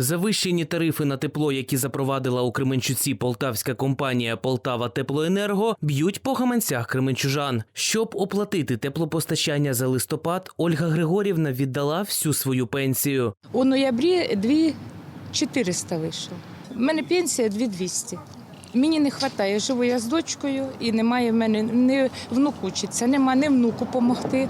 Завищені тарифи на тепло, які запровадила у Кременчуці полтавська компанія Полтава Теплоенерго, б'ють по гаманцях кременчужан. Щоб оплатити теплопостачання за листопад, Ольга Григорівна віддала всю свою пенсію. У ноябрі 2400 вийшло. У мене пенсія 2200. Мені не вистачає, живу я з дочкою і немає в мене не внук учиться, нема не внуку допомогти.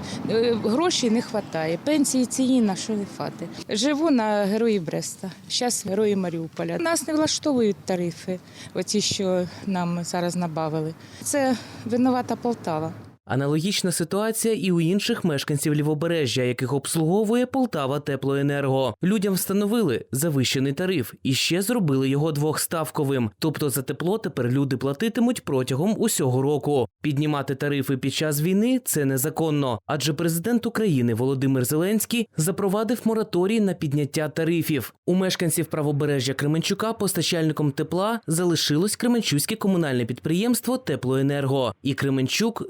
Грошей не вистачає. Пенсії цієї нашої фати. Живу на герої Бреста, зараз герої Маріуполя. Нас не влаштовують тарифи, оці, що нам зараз набавили. Це винувата Полтава. Аналогічна ситуація і у інших мешканців лівобережжя, яких обслуговує Полтава Теплоенерго. Людям встановили завищений тариф і ще зробили його двохставковим. Тобто за тепло тепер люди платитимуть протягом усього року. Піднімати тарифи під час війни це незаконно, адже президент України Володимир Зеленський запровадив мораторій на підняття тарифів. У мешканців правобережжя Кременчука постачальником тепла залишилось Кременчуцьке комунальне підприємство Теплоенерго. І Кременчук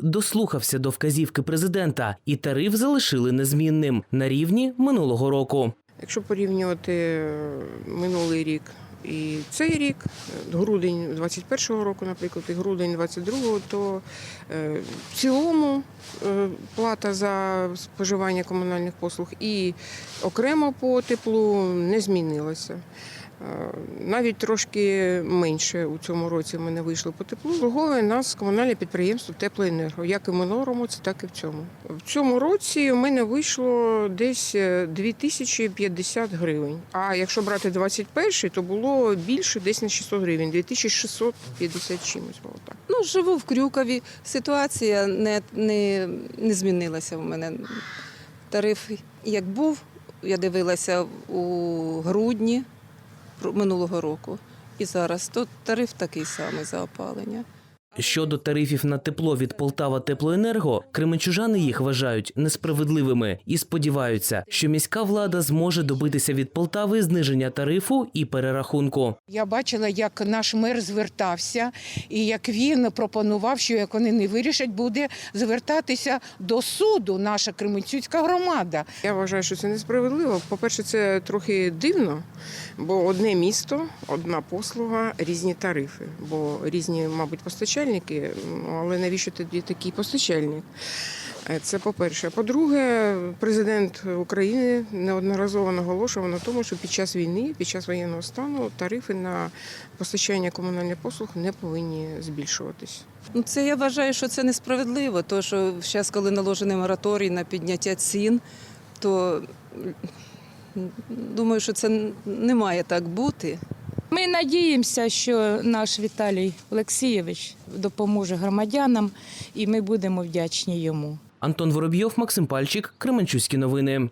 дослухався до вказівки президента, і тариф залишили незмінним на рівні минулого року. Якщо порівнювати е, минулий рік і цей рік, е, грудень 21-го року, наприклад, і грудень 22-го, то е, в цілому плата за споживання комунальних послуг і окремо по теплу не змінилася. Е, Навіть трошки менше у цьому році в мене вийшло по теплу. Обслуговує нас комунальне підприємство Теплоенерго, як і в минулому, це так і в цьому. В цьому році у мене вийшло десь е, 2050 гривень. А якщо брати 21 то було більше десь на 600 гривень, 2650 чимось було так. Ну, живу в Крюкові. Ситуація не, не, не змінилася в мене. Тариф як був, я дивилася у грудні минулого року. І зараз тут тариф такий самий за опалення. Щодо тарифів на тепло від Полтава Теплоенерго, кременчужани їх вважають несправедливими і сподіваються, що міська влада зможе добитися від Полтави зниження тарифу і перерахунку. Я бачила, як наш мер звертався, і як він пропонував, що як вони не вирішать, буде звертатися до суду наша Кременчуцька громада. Я вважаю, що це несправедливо. По-перше, це трохи дивно, бо одне місто, одна послуга, різні тарифи, бо різні, мабуть, постачальники. Але навіщо тоді такий постачальник? Е, Це по-перше. По-друге, президент України неодноразово наголошував на тому, що під час війни, під час воєнного стану, тарифи на постачання комунальних послуг не повинні збільшуватись. Ну, це я вважаю, що це несправедливо, тому що зараз, коли наложений мораторій на підняття цін, то думаю, що це не має так бути. Ми надіємося, що наш Віталій Олексійович допоможе громадянам, і ми будемо вдячні йому. Антон Воробйов, Максим Пальчик, Кременчуцькі новини.